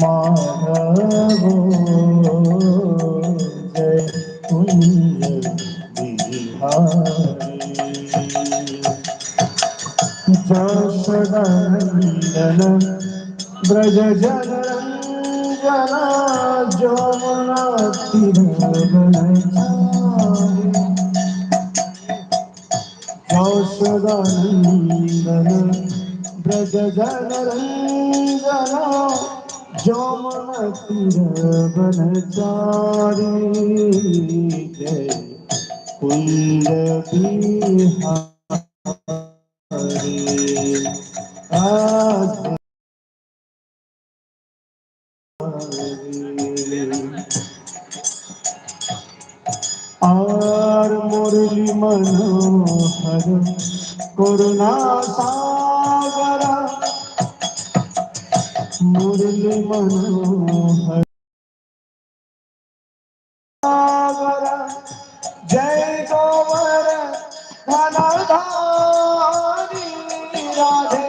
माधवो जय कुंज बिहारी जसदनंदन ब्रज जनरंजना जमुना सदानंदन ब्रज जनरंजना যমন বনচারি জয় কুন্দ বিহারি আর মুরলি মনোহর করুণা മുരളി മനോഹര ജയ ഗോവര ധനധാരി രാധേ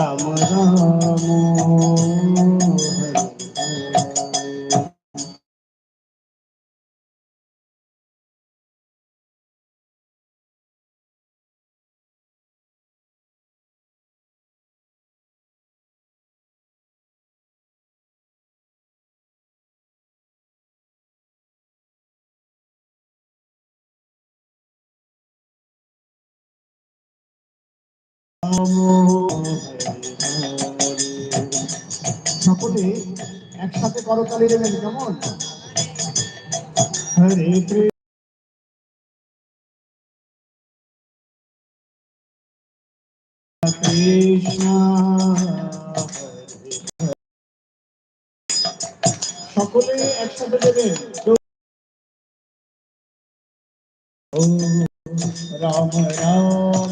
রাম রাম সকলে একসাথে করতালি দেবেন কেমন? হরে কৃষ্ণ। সকলে একসাথে দেবেন। রাম রাম।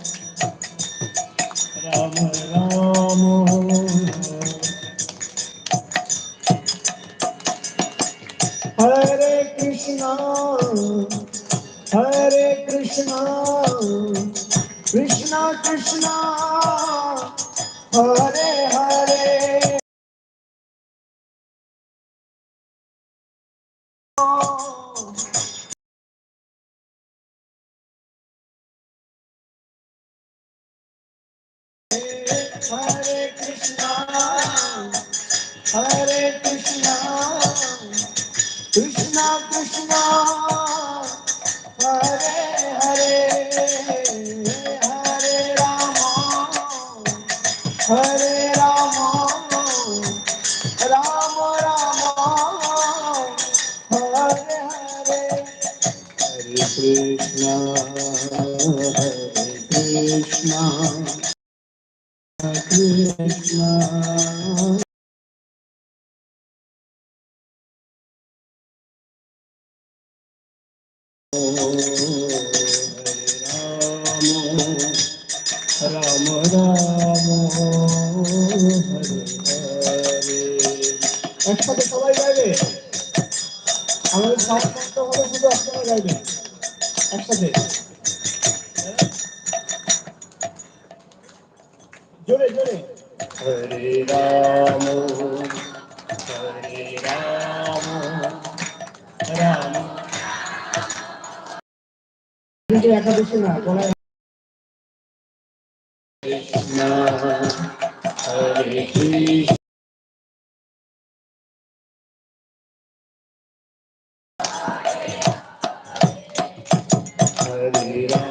हरे कृष्णा हरे হরে একসাথে সবাই গাইবে। আমাদের সাউন্ড হলে শুধু আপনারা গাইবেন। একসাথে। হরে রাম হরে রাম। রাম কিন্তু একাদশী না গলায় কৃষ্ণ হরে কৃষ্ণ। হরে রাম।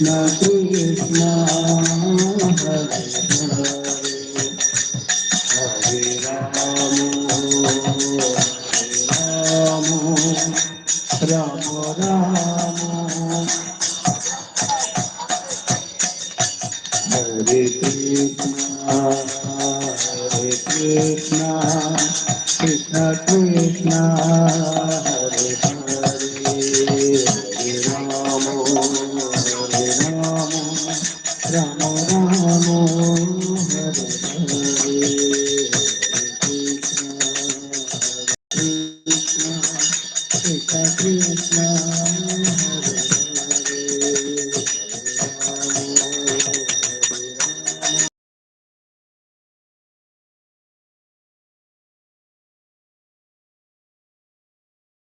no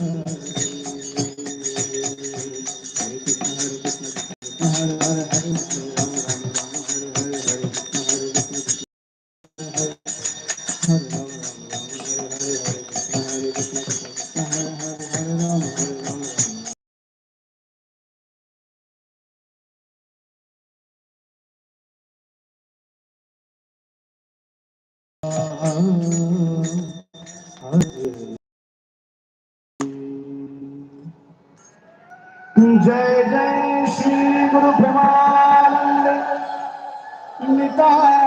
Oh, श्री गुरु भगवान निताय